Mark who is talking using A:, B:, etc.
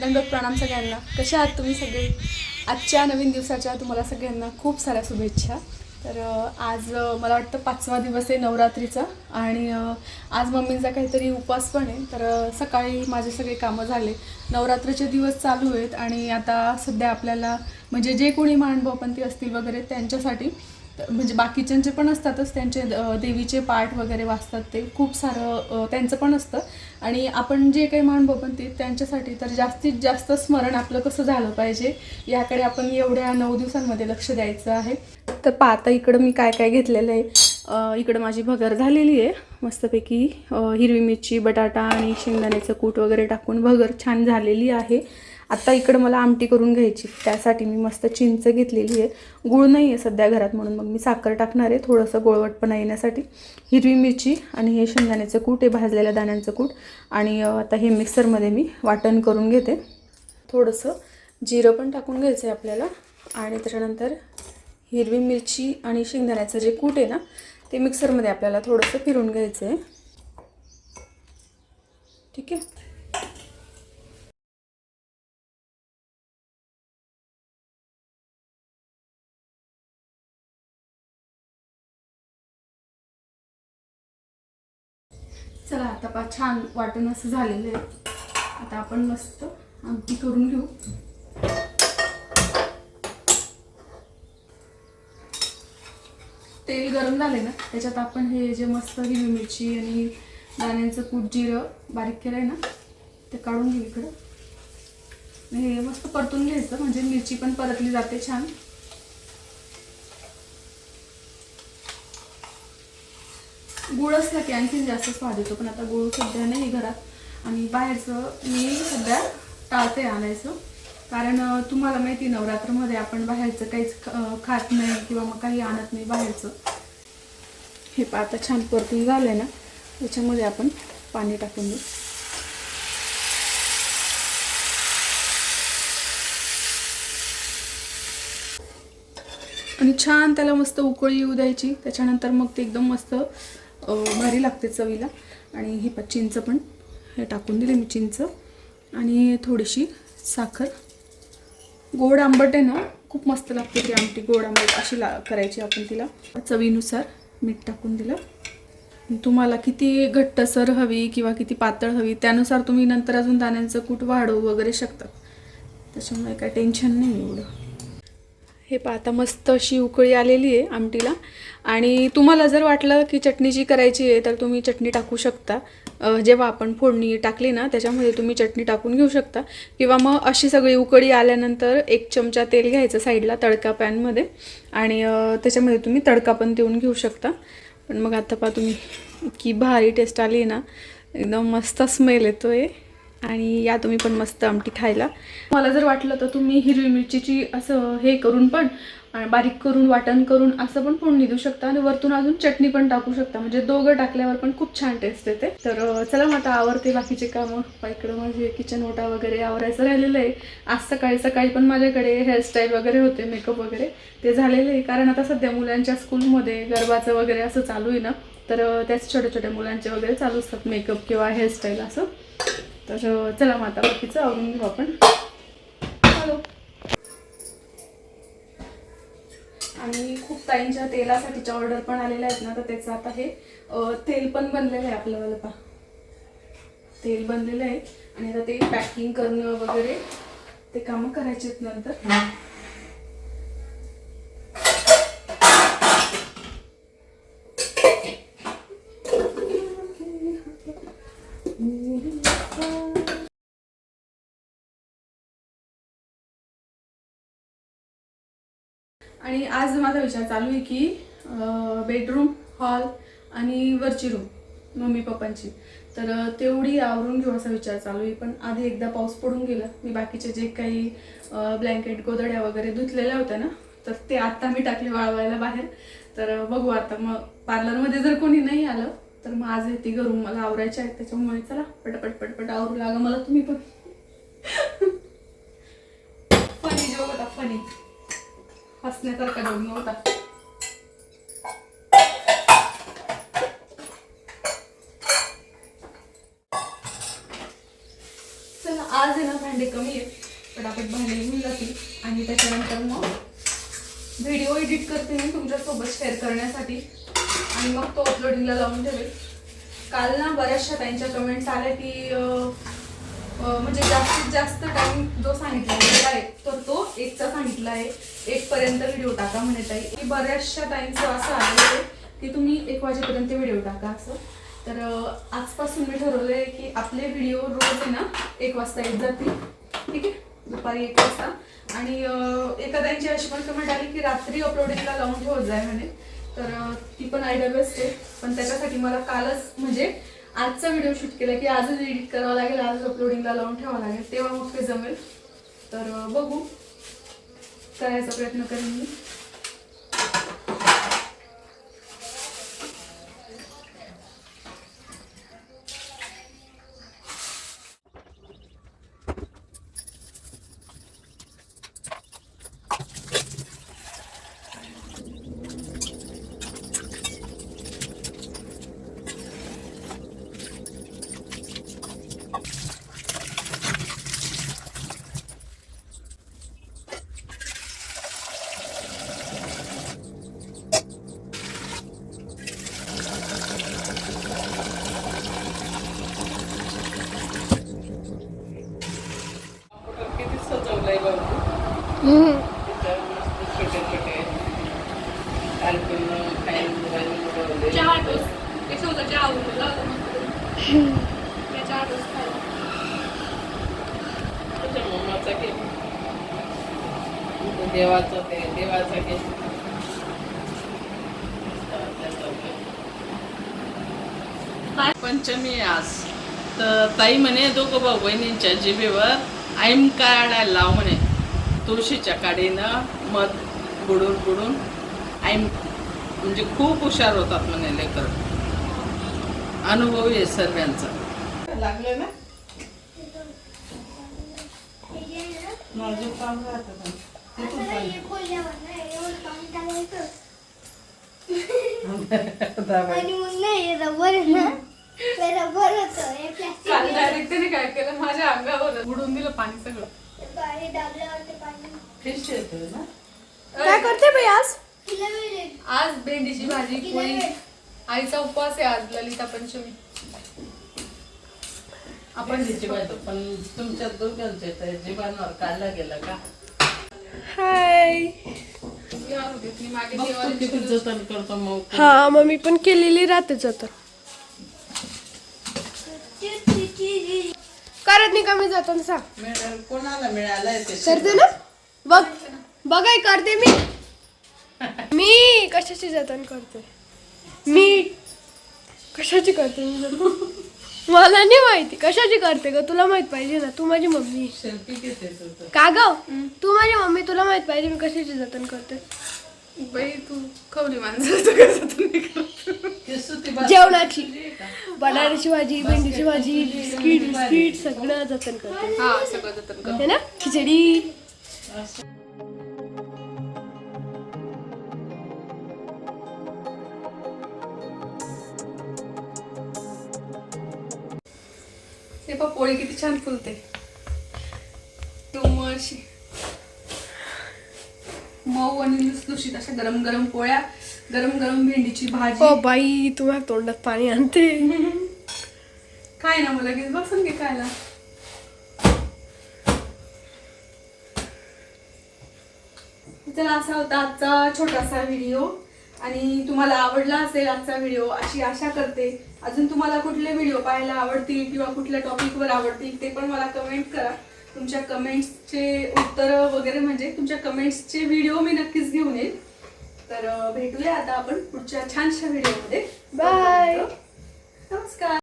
A: दंडक प्रणाम सगळ्यांना. कशा आहात तुम्ही सगळे? आजच्या नवीन दिवसाच्या तुम्हाला सगळ्यांना खूप साऱ्या शुभेच्छा. तर आज मला वाटतं पाचवा दिवस आहे नवरात्रीचा आणि आज मम्मींचा काहीतरी उपवास पण आहे. तर सकाळी माझे सगळे कामं झाले. नवरात्रीचे दिवस चालू आहेत आणि आता सध्या आपल्याला म्हणजे जे कोणी मांडवपंथी असतील वगैरे त्यांच्यासाठी तर म्हणजे बाकीच्यांचे पण असतातच. त्यांचे देवीचे पाठ वगैरे वाचतात ते. खूप सारं त्यांचं पण असतं. आणि आपण जे काही मानभोपंती त्यांच्यासाठी तर जास्तीत जास्त स्मरण आपलं कसं झालं पाहिजे याकडे आपण एवढ्या नऊ दिवसांमध्ये लक्ष द्यायचं आहे. तर पाहता इकडं मी काय काय घेतलेलं आहे. इकडं माझी भगर झालेली आहे. मस्तपैकी हिरवी मिरची बटाटा आणि शेंगदाण्याचं कूट वगैरे टाकून भगर छान झालेली आहे. आत्ता इकडं मला आमटी करून घ्यायची. त्यासाठी मी मस्त चिंच घेतलेली आहे. गुळ नाही आहे सध्या घरात म्हणून मग मी साखर टाकणार आहे. थोडंसं गोळवटपणा येण्यासाठी. हिरवी मिरची आणि हे शेंगदाण्याचं कूट हे भाजलेल्या दाण्यांचं कूट. आणि आता हे मिक्सरमध्ये मी वाटण करून घेते. थोडंसं जिरं पण टाकून घ्यायचं आहे आपल्याला. आणि त्याच्यानंतर हिरवी मिरची आणि शेंगदाण्याचं जे कूट आहे ना ते मिक्सरमध्ये आपल्याला थोडंसं फिरून घ्यायचं आहे. ठीक आहे? चला आता पा छान वाटण असं झालेलं आहे. आता आपण मस्त आमटी करून घेऊ. तेल गरम झाले ना त्याच्यात आपण हे जे मस्त हिरवी मिरची आणि दाण्यांचं कूट जिरं बारीक केलं आहे ना ते काढून घेऊ इकडं. हे मस्त परतून घ्यायचं म्हणजे मिरची पण परतली जाते छान. गुळ असला की आणखीन जास्त स्वाद येतो पण आता गुळ सध्या नाही घरात. आणि बाहेरचं मी सध्या टाळते आणायचं. कारण तुम्हाला माहिती आहे, नवरात्रमध्ये आपण बाहेरचं काहीच ख- खात नाही किंवा मग काही आणत नाही बाहेरचं. हे पा आता छान परतून झालंय ना त्याच्यामध्ये आपण पाणी टाकून देऊ. आणि छान त्याला मस्त उकळी येऊ द्यायची. त्याच्यानंतर मग ते एकदम मस्त भारी लागते चवीला. आणि हे पण चिंच पण. हे टाकून दिले मी चिंच. आणि थोडीशी साखर. गोड आंबट आहे ना खूप मस्त लागते ती आमटी गोड आंबट अशी ला करायची आपण तिला. चवीनुसार मीठ टाकून दिलं. तुम्हाला किती घट्टसर हवी किंवा किती पातळ हवी त्यानुसार तुम्ही नंतर अजून दाण्यांचं कूट वाढवू वगैरे शकता. त्याच्यामुळे काय टेन्शन नाही एवढं. हे पहा आता मस्त अशी उकळी आलेली आहे आमटीला. आणि तुम्हाला जर वाटलं की चटणी जी करायची आहे तर तुम्ही चटणी टाकू शकता. जेव्हा आपण फोडणी टाकली ना त्याच्यामध्ये तुम्ही चटणी टाकून घेऊ शकता. किंवा मग अशी सगळी उकळी आल्यानंतर एक चमचा तेल घ्यायचं साईडला तडका पॅनमध्ये. आणि त्याच्यामध्ये तुम्ही तडका पण देऊन घेऊ शकता. पण मग आता पहा तुम्ही की भारी टेस्ट आली आहे ना. एकदम मस्त स्मेल येतो आहे आणि या तुम्ही पण मस्त आमटी खायला. मला जर वाटलं तर तुम्ही हिरवी मिरचीची असं हे करून पण बारीक करून वाटण करून असं पण फोडणी देऊ शकता आणि वरतून अजून चटणी पण टाकू शकता. म्हणजे दोघं टाकल्यावर पण खूप छान टेस्ट येते. तर चला मग आता आवरते बाकीचे कामं. इकडं माझे किचन ओटा वगैरे आवरायचं राहिलेलं आहे. आज सकाळी सकाळी पण माझ्याकडे हेअरस्टाईल वगैरे होते मेकअप वगैरे. ते झालेले आहे. कारण आता सध्या मुलांच्या स्कूलमध्ये गरबाचं वगैरे असं चालू आहे ना. तर त्याच छोट्या छोट्या मुलांचे वगैरे चालू असतात मेकअप किंवा हेअरस्टाईल असं. तर चला मग आता बाकीचं आवरून घेऊ आपण. हॅलो. आणि खूप ताईंच्या तेलासाठीच्या ऑर्डर पण आलेल्या आहेत ना तर त्याचं आता हे तेल पण बनलेलं आहे आपल्याला पा तेल बनलेलं आहे. आणि आता ते पॅकिंग करणं वगैरे ते कामं करायचे आहेत नंतर. आणि आज माझा विचार चालू आहे की बेडरूम हॉल आणि वरची रूम मम्मी पप्पांची. तर तेवढी आवरून घेऊ असा विचार चालू आहे. पण आधी एकदा पाऊस पडून गेला. मी बाकीचे जे काही ब्लँकेट गोदड्या वगैरे धुतलेल्या होत्या ना तर ते आत्ता मी टाकले वाळवायला बाहेर. तर बघू आता. मग पार्लरमध्ये जर कोणी नाही आलं तर मग आज येते घरून मला आवरायचे आहेत. त्याच्यामुळे चला पटपट पटपट आवरू लागा. मला तुम्ही पण हसण्यासारखा जोक नव्हता? चला आज आहे ना भांडे कमी आहे पटापट भांडे घेऊन जातील. आणि त्याच्यानंतर मग व्हिडिओ एडिट करते मी तुमच्यासोबत शेअर करण्यासाठी. आणि मग तो अपलोडिंगला लावून ठेवेल. काल ना बऱ्याचशा त्यांच्या कमेंट्स आल्या की म्हणजे जास्तीत जास्त टाइम जो सांगितला आहे तर तो एकचा सांगितला आहे. एक पर्यंत व्हिडिओ टाका म्हणत आहे की बऱ्याचशा टाइमचं असं आलेलं आहे की तुम्ही एक वाजेपर्यंत व्हिडिओ टाका असं. तर आजपासून मी ठरवलं आहे की आपले व्हिडिओ रोज आहे ना एक वाजता येत जातील. ठीक आहे? दुपारी एक वाजता. आणि एखाद्यांची अशी पण कमेंट आली की रात्री अपलोडिंगला लावून ठेवत जाय म्हणे. तर ती पण आयडिया बेस्ट आहे. पण त्याच्यासाठी मला कालच म्हणजे आजचा व्हिडिओ शूट केला की आजच एडिट करावा लागेल आजच अपलोडिंगला लावून ठेवावं लागेल. तेव्हा मग ते जमेल. तर बघू. करायचा प्रयत्न करेन मी.
B: छोटे छोटे.
A: चहा आवडला चहा
B: त्याच्या मम्माचा केक तो देवाचं ते देवाचा केक पंचमी आज. तर ताई म्हणे दोघं भाऊ बहिणींच्या जिभेवर आईम काढायला लाव म्हणे. तुळशीच्या काडीनं मध बुडून बुडून आईम म्हणजे खूप हुशार होतात म्हणे लेकर. अनुभवी आहे सर्वांचा. लागलं ना? माझं राहतं
C: होतं हे
A: काल डायरेक्ट त्याने काय केलं? माझ्या अंगावर बुडून दिलं पाणी सगळं.
C: पाणी दाबल्यावर ते पाणी.
B: फिश ना?
A: काय करते बाई आज?
C: तिला
A: आज भेंडीची भाजी पोळी. आईचा उपवास आहे आज ललिता पंचमी. आपण
B: पंडितची बायको पण तुमच्या दोघांचे त्या जीवांवर काढला गेला का?
D: हाय.
A: जेवण होते. मी मागे
B: बघतो जतन करतो मग.
D: हा मग मी पण केलेली राहतेच आता नाही कमी जातो ना सांग.
B: मिळालं कोणाला मिळालंय ते
D: करते ना? बघ बघाय करते मी. मी कशाची जतन करते? मी कशाची करते मी जतन? मला नाही माहिती. कशाची करते ग? तुला माहीत पाहिजे ना. तू माझी मम्मी.
B: सेल्फी घेते तुझं
D: का ग? तू माझी मम्मी. तुला माहीत पाहिजे मी कशाची जतन करते?
A: बाई तू खवली माणसं तू कसं तुम्ही
D: जेवणाची? बटाट्याची भाजी भेंडीची भाजी बिस्किट बिस्किट सगळं जतन करते.
A: हा सगळं जतन कर
D: है ना? खिचडी.
A: हे पहा पोळी किती छान फुलते. तुम अशी मऊ आणि लुसलुशीत अशा गरम गरम पोळ्या गरम गरम भेंडीची भाजी.
D: बाई तुम्हाला तोंडात पाणी आणते.
A: काय ना मला लगेच बसून घे खायला. चला असा होता आजचा छोटासा व्हिडिओ. आणि तुम्हाला आवडला असेल आजचा व्हिडिओ अशी आशा करते. अजून तुम्हाला कुठले व्हिडिओ पाहायला आवडतील किंवा कुठल्या टॉपिकवर आवडतील ते पण मला कमेंट करा. तुमच्या कमेंट्सचे उत्तर वगैरे म्हणजे तुमच्या कमेंट्सचे व्हिडिओ मी नक्कीच घेऊन येईल. तर भेटूया आता आपण पुढच्या छानशा व्हिडिओमध्ये.
D: Bye.
A: नमस्कार.